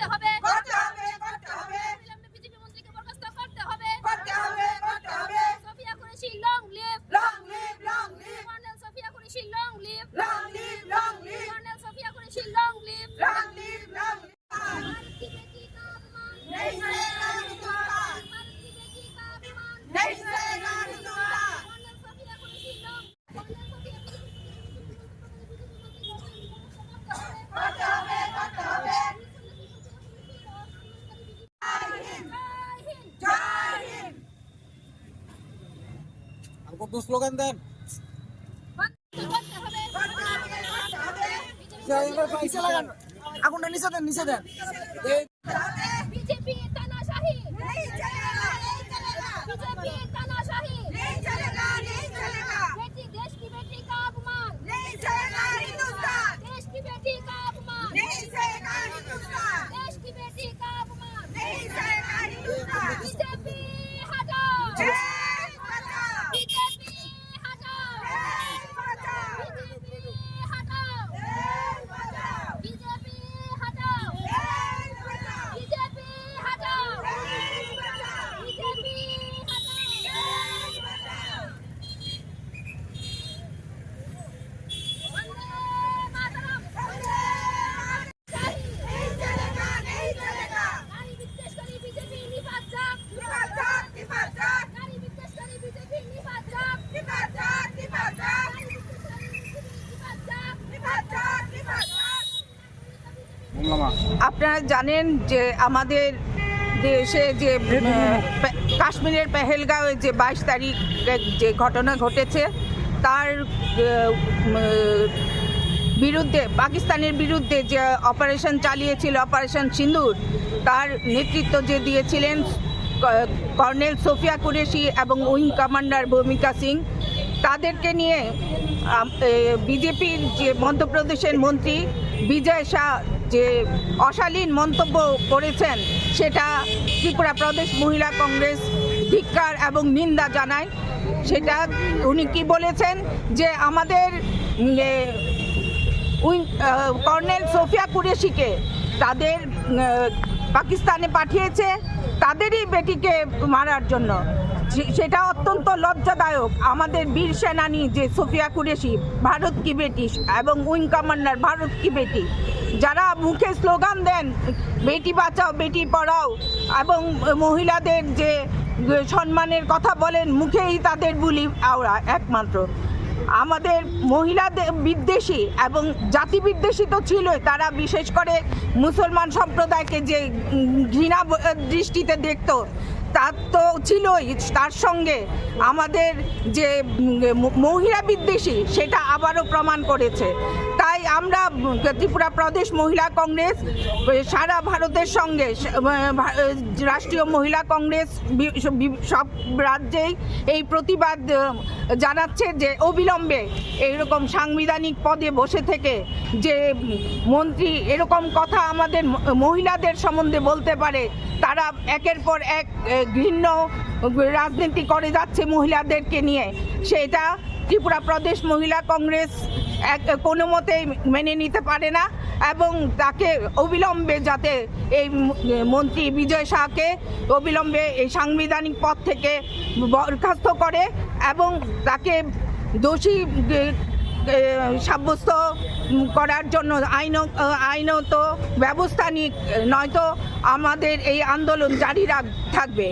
จะเ কত স্লোগান দেন আগুনটা নিচে দেন নিচে দেন আপনারা জানেন যে আমাদের দেশে যে কাশ্মীরের পেহেলগাঁওয়ে যে বাইশ তারিখ যে ঘটনা ঘটেছে, তার বিরুদ্ধে, পাকিস্তানের বিরুদ্ধে যে অপারেশন চালিয়েছিল অপারেশন সিন্দুর, তার নেতৃত্ব যে দিয়েছিলেন কর্নেল সোফিয়া কুরেশি এবং উইং কমান্ডার ভূমিকা সিং, তাদেরকে নিয়ে বিজেপির যে মধ্যপ্রদেশের মন্ত্রী বিজয় শাহ যে অশালীন মন্তব্য করেছেন, সেটা ত্রিপুরা প্রদেশ মহিলা কংগ্রেস ধিক্কার এবং নিন্দা জানায়। সেটা উনি কি বলেছেন? যে আমাদের কর্নেল সোফিয়া কুরেশিকে তাদের পাকিস্তানে পাঠিয়েছে, তাদেরই বেটিকে মারার জন্য। সেটা অত্যন্ত লজ্জাদায়ক। আমাদের বীর সেনানী যে সোফিয়া কুরেশি, ভারত কি বেটি এবং উইং কমান্ডার ভারত কি বেটি যারা মুখে স্লোগান দেন, বেটি বাঁচাও, বেটি পড়াও, এবং মহিলাদের যে সম্মানের কথা বলেন, মুখেই তাদের বুলি আওড়া একমাত্র। আমাদের মহিলাদের বিদ্বেষী এবং জাতি বিদ্বেষী তো ছিলই। তারা বিশেষ করে মুসলমান সম্প্রদায়কে যে ঘৃণা দৃষ্টিতে দেখতো তার তো ছিলই তার সঙ্গে আমাদের যে মহিলা বিদ্বেষী সেটা আবারও প্রমাণ করেছে। আমরা ত্রিপুরা প্রদেশ মহিলা কংগ্রেস, সারা ভারতের সঙ্গে, রাষ্ট্রীয় মহিলা কংগ্রেস সব রাজ্যেই এই প্রতিবাদ, জানাচ্ছে যে অবিলম্বে এইরকম সাংবিধানিক পদে বসে থেকে যে মন্ত্রী এরকম কথা আমাদের মহিলাদের সম্বন্ধে বলতে পারে, তারা একের পর এক ঘৃণ্য রাজনীতি করে যাচ্ছে মহিলাদেরকে নিয়ে। সেটা ত্রিপুরা প্রদেশ মহিলা কংগ্রেস এক কোনো মতেই মেনে নিতে পারে না এবং তাকে অবিলম্বে যাতে এই মন্ত্রী বিজয় শাহকে অবিলম্বে এই সাংবিধানিক পদ থেকে বরখাস্ত করে এবং তাকে দোষী সাব্যস্ত করার জন্য আইন, আইনত ব্যবস্থা নিক, নয়তো আমাদের এই আন্দোলন জারি রাখ, থাকবে।